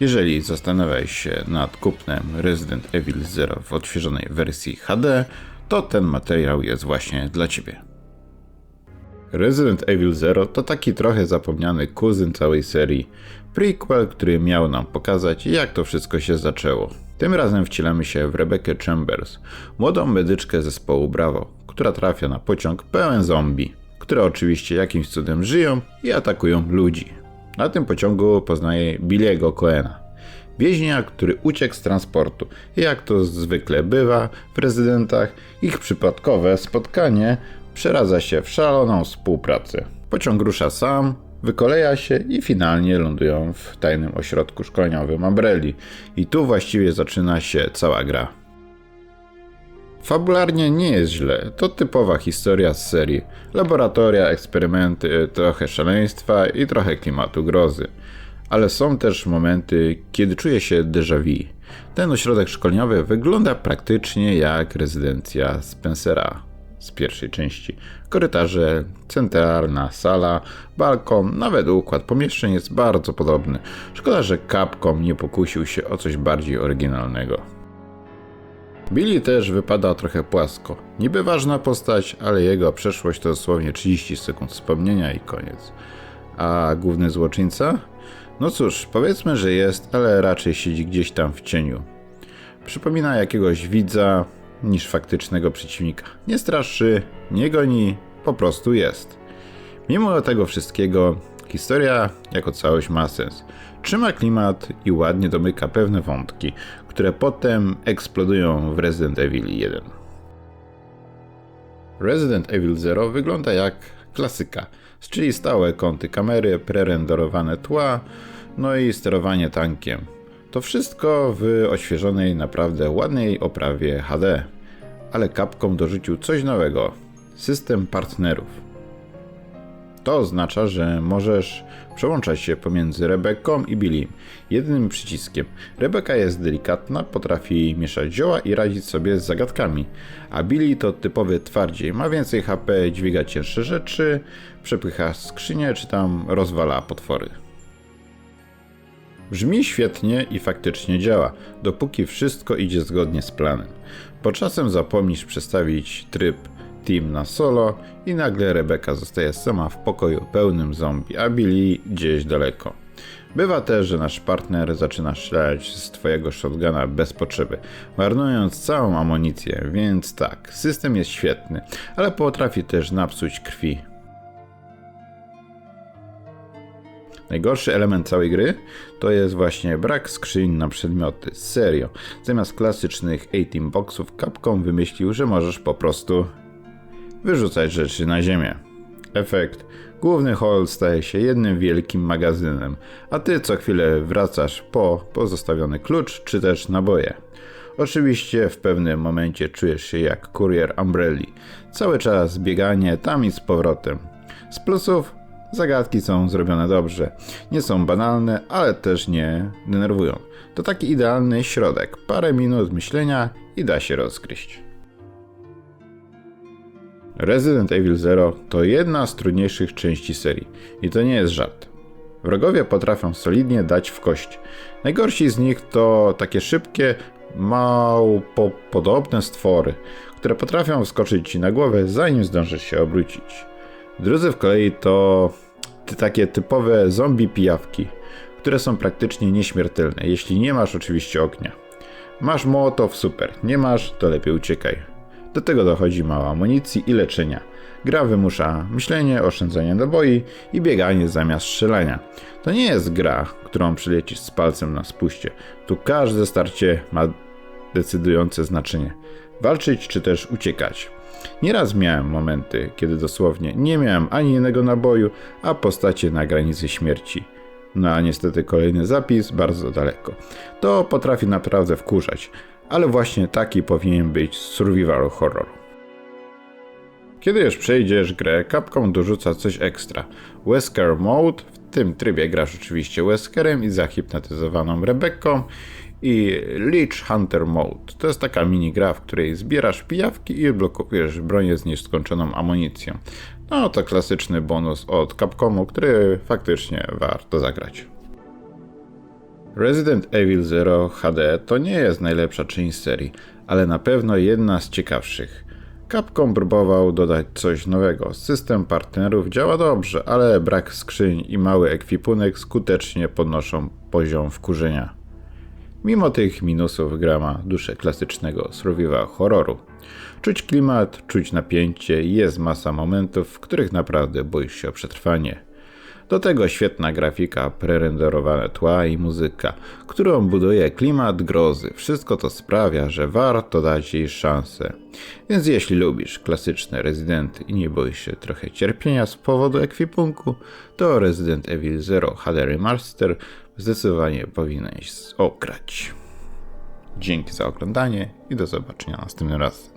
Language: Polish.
Jeżeli zastanawiałeś się nad kupnem Resident Evil Zero w odświeżonej wersji HD, to ten materiał jest właśnie dla Ciebie. Resident Evil Zero to taki trochę zapomniany kuzyn całej serii, prequel, który miał nam pokazać jak to wszystko się zaczęło. Tym razem wcielamy się w Rebecca Chambers, młodą medyczkę zespołu Bravo, która trafia na pociąg pełen zombie, które oczywiście jakimś cudem żyją i atakują ludzi. Na tym pociągu poznaje Billiego Coena, więźnia, który uciekł z transportu. Jak to zwykle bywa w rezydentach, ich przypadkowe spotkanie przeradza się w szaloną współpracę. Pociąg rusza sam, wykoleja się i finalnie lądują w tajnym ośrodku szkoleniowym Umbrelli. I tu właściwie zaczyna się cała gra. Fabularnie nie jest źle, to typowa historia z serii. Laboratoria, eksperymenty, trochę szaleństwa i trochę klimatu grozy. Ale są też momenty, kiedy czuje się déjà vu. Ten ośrodek szkoleniowy wygląda praktycznie jak rezydencja Spencera z pierwszej części. Korytarze, centralna sala, balkon, nawet układ pomieszczeń jest bardzo podobny. Szkoda, że Capcom nie pokusił się o coś bardziej oryginalnego. Billy też wypada trochę płasko. Niby ważna postać, ale jego przeszłość to dosłownie 30 sekund wspomnienia i koniec. A główny złoczyńca? No cóż, powiedzmy, że jest, ale raczej siedzi gdzieś tam w cieniu. Przypomina jakiegoś widza niż faktycznego przeciwnika. Nie straszy, nie goni, po prostu jest. Mimo tego wszystkiego, historia jako całość ma sens. Trzyma klimat i ładnie domyka pewne wątki, które potem eksplodują w Resident Evil 1. Resident Evil 0 wygląda jak klasyka, czyli stałe kąty kamery, prerenderowane tła, no i sterowanie tankiem. To wszystko w oświeżonej, naprawdę ładnej oprawie HD. Ale Capcom dorzucił coś nowego system partnerów. To oznacza, że możesz przełączać się pomiędzy Rebeką i Billy jednym przyciskiem. Rebeka jest delikatna, potrafi mieszać zioła i radzić sobie z zagadkami, a Billy to typowy twardziej, ma więcej HP, dźwiga cięższe rzeczy, przepycha skrzynie czy tam rozwala potwory. Brzmi świetnie i faktycznie działa, dopóki wszystko idzie zgodnie z planem. Po czasem zapomnisz przestawić tryb team na solo i nagle Rebeka zostaje sama w pokoju pełnym zombie, a Billy gdzieś daleko. Bywa też, że nasz partner zaczyna strzelać z twojego shotguna bez potrzeby, marnując całą amunicję, więc tak, system jest świetny, ale potrafi też napsuć krwi. Najgorszy element całej gry to jest właśnie brak skrzyń na przedmioty. Serio. Zamiast klasycznych 18 boxów Capcom wymyślił, że możesz po prostu wyrzucać rzeczy na ziemię. Efekt. Główny hall staje się jednym wielkim magazynem, a ty co chwilę wracasz po pozostawiony klucz czy też naboje. Oczywiście w pewnym momencie czujesz się jak kurier Umbrelli. Cały czas bieganie tam i z powrotem. Z plusów zagadki są zrobione dobrze. Nie są banalne, ale też nie denerwują. To taki idealny środek. Parę minut myślenia i da się rozgryźć. Resident Evil Zero to jedna z trudniejszych części serii i to nie jest żart. Wrogowie potrafią solidnie dać w kość. Najgorsi z nich to takie szybkie, małpopodobne stwory, które potrafią wskoczyć ci na głowę zanim zdążysz się obrócić. Drudzy w kolei to takie typowe zombie pijawki, które są praktycznie nieśmiertelne, jeśli nie masz oczywiście ognia. Masz mołotow, super, nie masz, to lepiej uciekaj. Do tego dochodzi mała amunicji i leczenia. Gra wymusza myślenie, oszczędzanie naboi i bieganie zamiast strzelania. To nie jest gra, którą przylecisz z palcem na spuście. Tu każde starcie ma decydujące znaczenie. Walczyć czy też uciekać. Nieraz miałem momenty, kiedy dosłownie nie miałem ani jednego naboju, a postacie na granicy śmierci. No a niestety kolejny zapis bardzo daleko. To potrafi naprawdę wkurzać ale właśnie taki powinien być survival horror. Kiedy już przejdziesz grę, Capcom dorzuca coś ekstra. Wesker Mode, w tym trybie grasz oczywiście Weskerem i zahipnotyzowaną Rebecką i Leech Hunter Mode. To jest taka mini gra, w której zbierasz pijawki i blokujesz bronię z nieskończoną amunicją. No to klasyczny bonus od Capcomu, który faktycznie warto zagrać. Resident Evil Zero HD to nie jest najlepsza część serii, ale na pewno jedna z ciekawszych. Capcom próbował dodać coś nowego. System partnerów działa dobrze, ale brak skrzyń i mały ekwipunek skutecznie podnoszą poziom wkurzenia. Mimo tych minusów gra ma duszę klasycznego survival horroru. Czuć klimat, czuć napięcie jest masa momentów, w których naprawdę boisz się o przetrwanie. Do tego świetna grafika, prerenderowane tła i muzyka, którą buduje klimat grozy. Wszystko to sprawia, że warto dać jej szansę. Więc jeśli lubisz klasyczne Resident i nie boisz się trochę cierpienia z powodu ekwipunku, to Resident Evil Zero HD Remaster zdecydowanie powinieneś ograć. Dzięki za oglądanie i do zobaczenia następnym razem.